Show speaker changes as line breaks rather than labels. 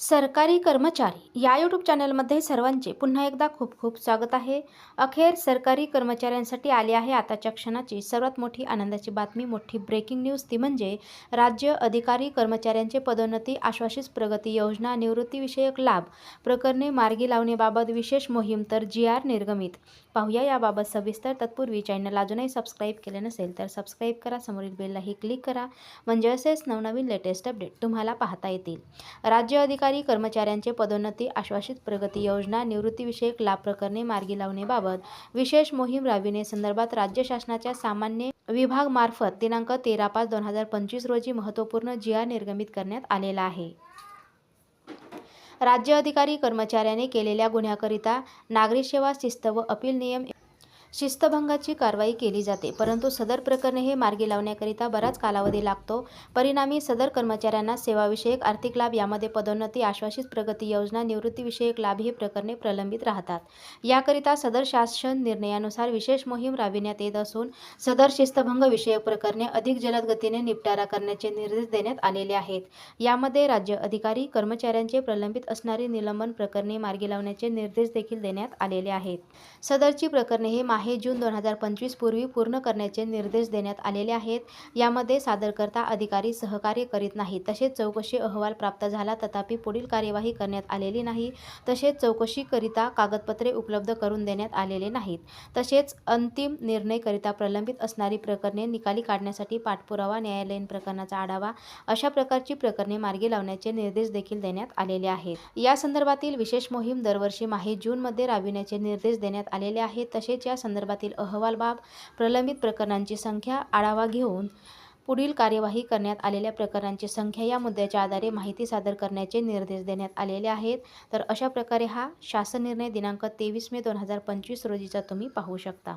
सरकारी कर्मचारी या यूट्यूब चॅनलमध्ये सर्वांचे पुन्हा एकदा खूप खूप स्वागत आहे. अखेर सरकारी कर्मचाऱ्यांसाठी आली आहे आताच्या क्षणाची सर्वात मोठी आनंदाची बातमी मोठी ब्रेकिंग न्यूज ती म्हणजे राज्य अधिकारी कर्मचाऱ्यांचे पदोन्नती आश्वासित प्रगती योजना निवृत्तीविषयक लाभ प्रकरणे मार्गी लावण्याबाबत विशेष मोहीम तर जी आर निर्गमित. पाहूया याबाबत सविस्तर तत्पूर्वी चॅनल अजूनही सबस्क्राईब केले नसेल तर सबस्क्राईब करा. समोरील बेललाही क्लिक करा. म्हणजे असेच नवनवीन लेटेस्ट अपडेट तुम्हाला पाहता येतील. राज्य अधिकारी कर्मचाऱ्यांचे पदोन्नती आश्वासित प्रगती योजना निवृत्तीविषयक लाभ प्रकरणे मार्गी लावण्याबाबत विशेष मोहीम राबविण्यासंदर्भात राज्य शासनाच्या सामान्य विभाग मार्फत दिनांक तेरा पाच दोन हजार पंचवीस रोजी महत्त्वपूर्ण जी आर निर्गमित करण्यात आलेला आहे. राज्य अधिकारी कर्मचाऱ्याने केलेल्या गुन्ह्याकरिता नागरी सेवा शिस्त व अपील नियम शिस्तभंगाची कारवाई केली जाते. परंतु सदर प्रकरणे हे मार्गी लावण्याकरिता बराच कालावधी लागतो. परिणामी सदर कर्मचाऱ्यांना सेवाविषयक आर्थिक लाभ यामध्ये पदोन्नती आश्वासित प्रगती योजना निवृत्तीविषयक लाभ ही प्रकरणे प्रलंबित राहतात. याकरिता सदर शासन निर्णयानुसार विशेष मोहीम राबविण्यात येत असून सदर शिस्तभंग विषयक प्रकरणे अधिक जलद गतीने निपटारा करण्याचे निर्देश देण्यात आलेले आहेत. यामध्ये राज्य अधिकारी कर्मचाऱ्यांचे प्रलंबित असणारी निलंबन प्रकरणे मार्गी लावण्याचे निर्देश देखील देण्यात आलेले आहेत. सदरची प्रकरणे हे आहे. जून दोन हजार पंचवीस पूर्वी पूर्ण करण्याचे निर्देश देण्यात आलेले आहेत. यामध्ये सादरकर्ता अधिकारी सहकार्य करीत नाही तसेच चौकशी अहवाल प्राप्त झाला तथापि पुढील कार्यवाही करण्यात आलेली नाही. तसेच चौकशीकरिता कागदपत्रे उपलब्ध करून देण्यात आलेले नाहीत. तसेच अंतिम निर्णयकरिता प्रलंबित असणारी प्रकरणे निकाली काढण्यासाठी पाठपुरावा न्यायालयीन प्रकरणाचा आढावा अशा प्रकारची प्रकरणे मार्गी लावण्याचे निर्देश देखील देण्यात आलेले आहेत. या संदर्भातील विशेष मोहीम दरवर्षी माहे जूनमध्ये राबविण्याचे निर्देश देण्यात आलेले आहेत. तसेच या संदर्भातील अहवालबाब प्रलंबित प्रकरणांची संख्या आढावा घेऊन पुढील कार्यवाही करण्यात आलेल्या प्रकरणांची संख्या या मुद्द्याच्या आधारे माहिती सादर करण्याचे निर्देश देण्यात आलेले आहेत. तर अशा प्रकारे हा शासन निर्णय दिनांक तेवीस मे दोन हजार पंचवीस रोजीचा तुम्ही पाहू शकता.